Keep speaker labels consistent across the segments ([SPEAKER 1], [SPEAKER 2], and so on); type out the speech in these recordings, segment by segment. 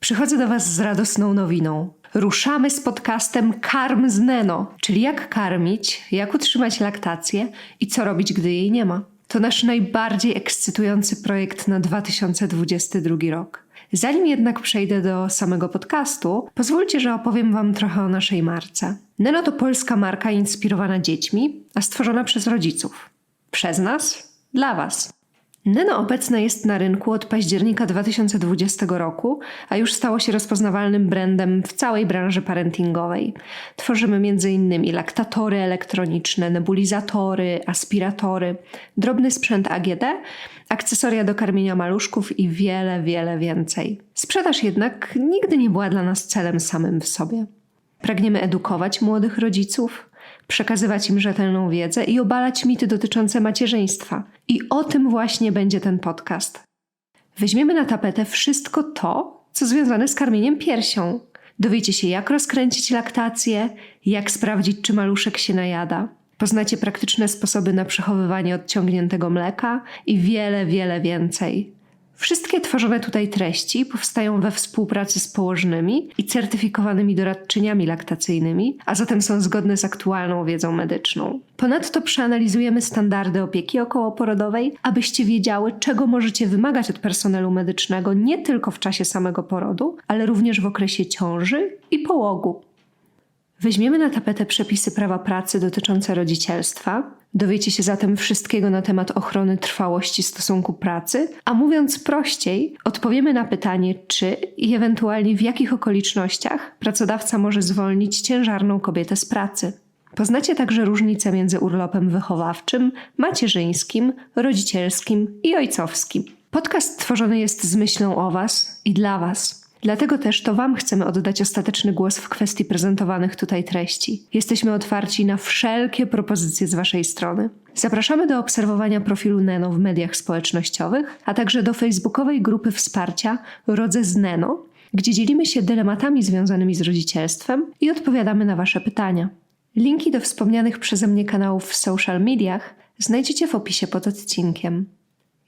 [SPEAKER 1] Przychodzę do Was z radosną nowiną. Ruszamy z podcastem Karm z Neno, czyli jak karmić, jak utrzymać laktację i co robić, gdy jej nie ma. To nasz najbardziej ekscytujący projekt na 2022 rok. Zanim jednak przejdę do samego podcastu, pozwólcie, że opowiem Wam trochę o naszej marce. Neno to polska marka inspirowana dziećmi, a stworzona przez rodziców. Przez nas, dla Was. Neno obecne jest na rynku od października 2020 roku, a już stało się rozpoznawalnym brandem w całej branży parentingowej. Tworzymy m.in. laktatory elektroniczne, nebulizatory, aspiratory, drobny sprzęt AGD, akcesoria do karmienia maluszków i wiele, wiele więcej. Sprzedaż jednak nigdy nie była dla nas celem samym w sobie. Pragniemy edukować młodych rodziców, przekazywać im rzetelną wiedzę i obalać mity dotyczące macierzyństwa. I o tym właśnie będzie ten podcast. Weźmiemy na tapetę wszystko to, co związane z karmieniem piersią. Dowiecie się, jak rozkręcić laktację, jak sprawdzić, czy maluszek się najada. Poznacie praktyczne sposoby na przechowywanie odciągniętego mleka i wiele, wiele więcej. Wszystkie tworzone tutaj treści powstają we współpracy z położnymi i certyfikowanymi doradczyniami laktacyjnymi, a zatem są zgodne z aktualną wiedzą medyczną. Ponadto przeanalizujemy standardy opieki okołoporodowej, abyście wiedziały, czego możecie wymagać od personelu medycznego nie tylko w czasie samego porodu, ale również w okresie ciąży i połogu. Weźmiemy na tapetę przepisy prawa pracy dotyczące rodzicielstwa. Dowiecie się zatem wszystkiego na temat ochrony trwałości stosunku pracy, a mówiąc prościej, odpowiemy na pytanie, czy i ewentualnie w jakich okolicznościach pracodawca może zwolnić ciężarną kobietę z pracy. Poznacie także różnice między urlopem wychowawczym, macierzyńskim, rodzicielskim i ojcowskim. Podcast stworzony jest z myślą o Was i dla Was. Dlatego też to Wam chcemy oddać ostateczny głos w kwestii prezentowanych tutaj treści. Jesteśmy otwarci na wszelkie propozycje z Waszej strony. Zapraszamy do obserwowania profilu Neno w mediach społecznościowych, a także do facebookowej grupy wsparcia Rodzę z Neno, gdzie dzielimy się dylematami związanymi z rodzicielstwem i odpowiadamy na Wasze pytania. Linki do wspomnianych przeze mnie kanałów w social mediach znajdziecie w opisie pod odcinkiem.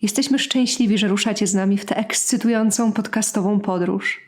[SPEAKER 1] Jesteśmy szczęśliwi, że ruszacie z nami w tę ekscytującą podcastową podróż.